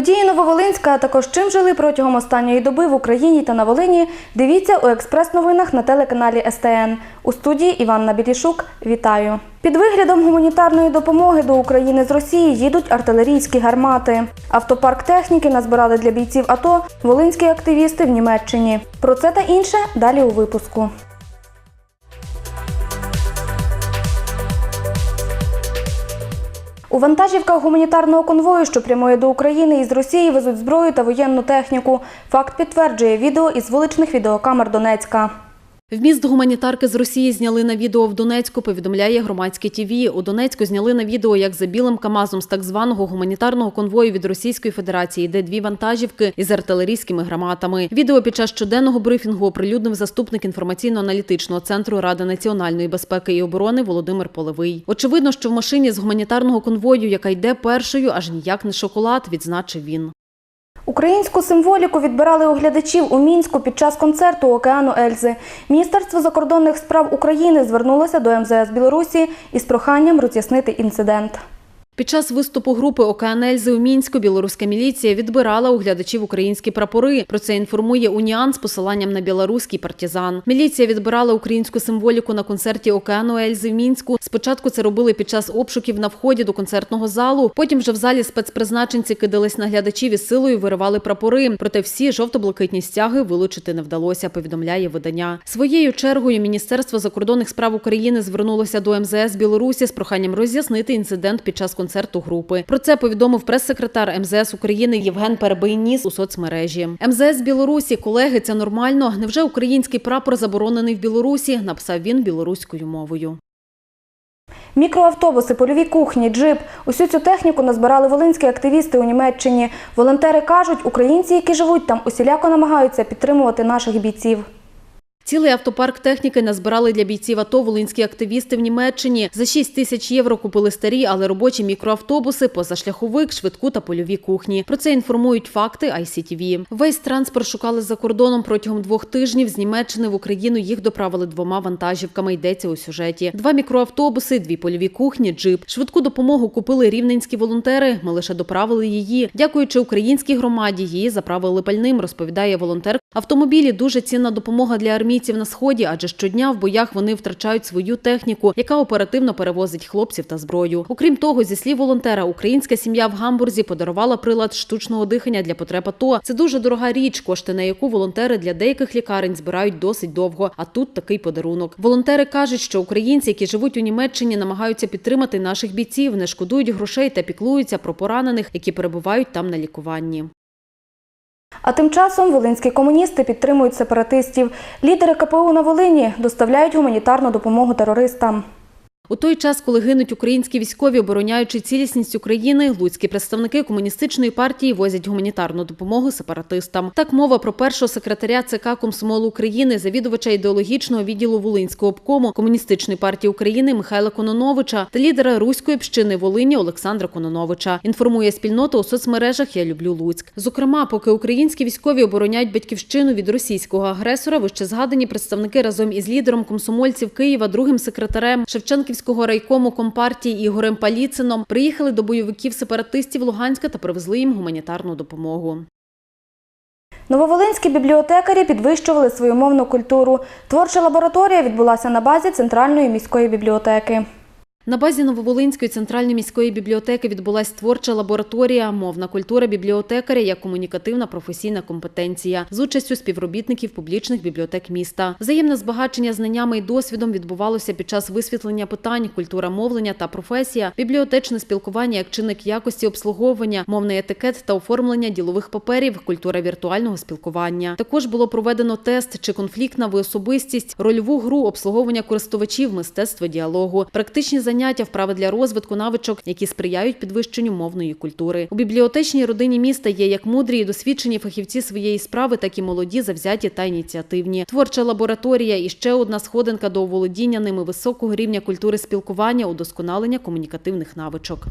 Події Нововолинська, а також чим жили протягом останньої доби в Україні та на Волині. Дивіться у експрес-новинах на телеканалі СТН. У студії Іванна Білішук. Вітаю. Під виглядом гуманітарної допомоги до України з Росії їдуть артилерійські гармати. Автопарк техніки назбирали для бійців АТО волинські активісти в Німеччині. Про це та інше далі у випуску. У вантажівках гуманітарного конвою, що прямує до України із Росії, везуть зброю та воєнну техніку. Факт підтверджує відео із вуличних відеокамер Донецька. Вміст гуманітарки з Росії зняли на відео в Донецьку, повідомляє громадське ТІВІ. У Донецьку зняли на відео, як за білим Камазом з так званого гуманітарного конвою від Російської Федерації йде дві вантажівки із артилерійськими гранатами. Відео під час щоденного брифінгу оприлюднив заступник інформаційно-аналітичного центру Ради національної безпеки і оборони Володимир Полевий. Очевидно, що в машині з гуманітарного конвою, яка йде першою, аж ніяк не шоколад, відзначив він. Українську символіку відбирали у глядачів у Мінську під час концерту Океану Ельзи. Міністерство закордонних справ України звернулося до МЗС Білорусі із проханням роз'яснити інцидент. Під час виступу групи «Океан у Мінську білоруська міліція відбирала у глядачів українські прапори. Про це інформує Уніан з посиланням на білоруський партизан. Міліція відбирала українську символіку на концерті «Океану Ельзи» в Мінську. Спочатку це робили під час обшуків на вході до концертного залу. Потім вже в залі спецпризначенці кидались на глядачів і силою виривали прапори. Проте всі жовто-блакитні стяги вилучити не вдалося, повідомляє видання. Своєю чергою Міністерство закордонних справ України звернулося до МЗС Білорусі з проханням роз'яснити інцидент під час концерту групи. Про це повідомив прес-секретар МЗС України Євген Перебийніс у соцмережі. МЗС Білорусі, колеги, це нормально. Невже український прапор заборонений в Білорусі? Написав він білоруською мовою. Мікроавтобуси, польові кухні, джип – усю цю техніку назбирали волинські активісти у Німеччині. Волонтери кажуть, українці, які живуть там, усіляко намагаються підтримувати наших бійців. Цілий автопарк техніки назбирали для бійців АТО волинські активісти в Німеччині. За 6 тисяч євро купили старі, але робочі мікроавтобуси, позашляховик, швидку та польові кухні. Про це інформують факти ICTV. Весь транспорт шукали за кордоном протягом двох тижнів. З Німеччини в Україну їх доправили двома вантажівками. Йдеться у сюжеті. Два мікроавтобуси, дві польові кухні, джип. Швидку допомогу купили рівненські волонтери. Ми лише доправили її. Дякуючи українській громаді, її заправили пальним, розповідає волонтер. Автомобілі дуже цінна допомога для армійців на сході, адже щодня в боях вони втрачають свою техніку, яка оперативно перевозить хлопців та зброю. Окрім того, зі слів волонтера, українська сім'я в Гамбурзі подарувала прилад штучного дихання для потреб АТО. Це дуже дорога річ, кошти на яку волонтери для деяких лікарень збирають досить довго. А тут такий подарунок. Волонтери кажуть, що українці, які живуть у Німеччині, намагаються підтримати наших бійців, не шкодують грошей та піклуються про поранених, які перебувають там на лікуванні. А тим часом волинські комуністи підтримують сепаратистів. Лідери КПУ на Волині доставляють гуманітарну допомогу терористам. У той час, коли гинуть українські військові, обороняючи цілісність України, луцькі представники комуністичної партії возять гуманітарну допомогу сепаратистам. Так мова про першого секретаря ЦК Комсомолу України, завідувача ідеологічного відділу Волинського обкому комуністичної партії України Михайла Кононовича та лідера руської общини Волині Олександра Кононовича. Інформує спільнота у соцмережах Я люблю Луцьк. Зокрема, поки українські військові обороняють батьківщину від російського агресора, вище згадані представники разом із лідером комсомольців Києва, другим секретарем Шевченківського райкому компартії Ігорем Паліцином приїхали до бойовиків сепаратистів Луганська та привезли їм гуманітарну допомогу. Нововолинські бібліотекарі підвищували свою мовну культуру. Творча лабораторія відбулася на базі Центральної міської бібліотеки. На базі Нововолинської центральної міської бібліотеки відбулась творча лабораторія Мовна культура бібліотекаря як комунікативна професійна компетенція з участю співробітників публічних бібліотек міста. Взаємне збагачення знаннями і досвідом відбувалося під час висвітлення питань культура мовлення та професія, бібліотечне спілкування як чинник якості обслуговування, мовний етикет та оформлення ділових паперів, культура віртуального спілкування. Також було проведено тест чи конфліктна ви особистість, рольову гру обслуговування користувачів, мистецтво діалогу, практичні заняття, вправи для розвитку навичок, які сприяють підвищенню мовної культури. У бібліотечній родині міста є як мудрі і досвідчені фахівці своєї справи, так і молоді, завзяті та ініціативні. Творча лабораторія і ще одна сходинка до оволодіння ними високого рівня культури спілкування, удосконалення комунікативних навичок.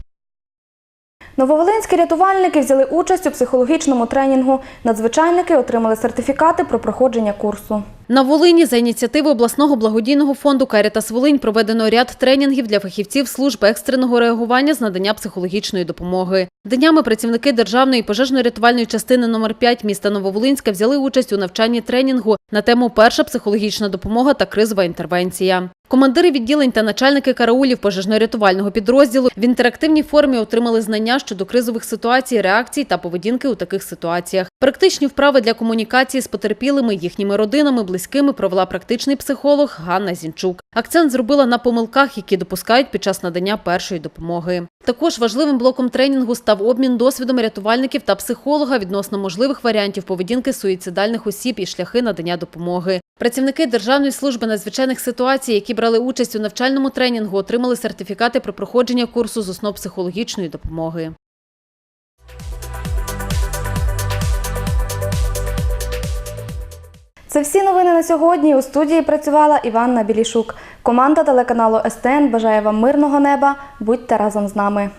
Нововолинські рятувальники взяли участь у психологічному тренінгу. Надзвичайники отримали сертифікати про проходження курсу. На Волині за ініціативи обласного благодійного фонду Карітас Волинь проведено ряд тренінгів для фахівців служб екстреного реагування з надання психологічної допомоги. Днями працівники державної пожежно-рятувальної частини номер 5 міста Нововолинська взяли участь у навчанні тренінгу на тему Перша психологічна допомога та кризова інтервенція. Командири відділень та начальники караулів пожежно-рятувального підрозділу в інтерактивній формі отримали знання щодо кризових ситуацій, реакцій та поведінки у таких ситуаціях. Практичні вправи для комунікації з потерпілими, їхніми родинами, близькими провела практичний психолог Ганна Зінчук. Акцент зробила на помилках, які допускають під час надання першої допомоги. Також важливим блоком тренінгу став обмін досвідом рятувальників та психолога відносно можливих варіантів поведінки суїцидальних осіб і шляхи надання допомоги. Працівники Державної служби надзвичайних ситуацій, які брали участь у навчальному тренінгу, отримали сертифікати про проходження курсу з основ психологічної допомоги. Це всі новини на сьогодні. У студії працювала Іванна Білішук. Команда телеканалу СТН бажає вам мирного неба. Будьте разом з нами.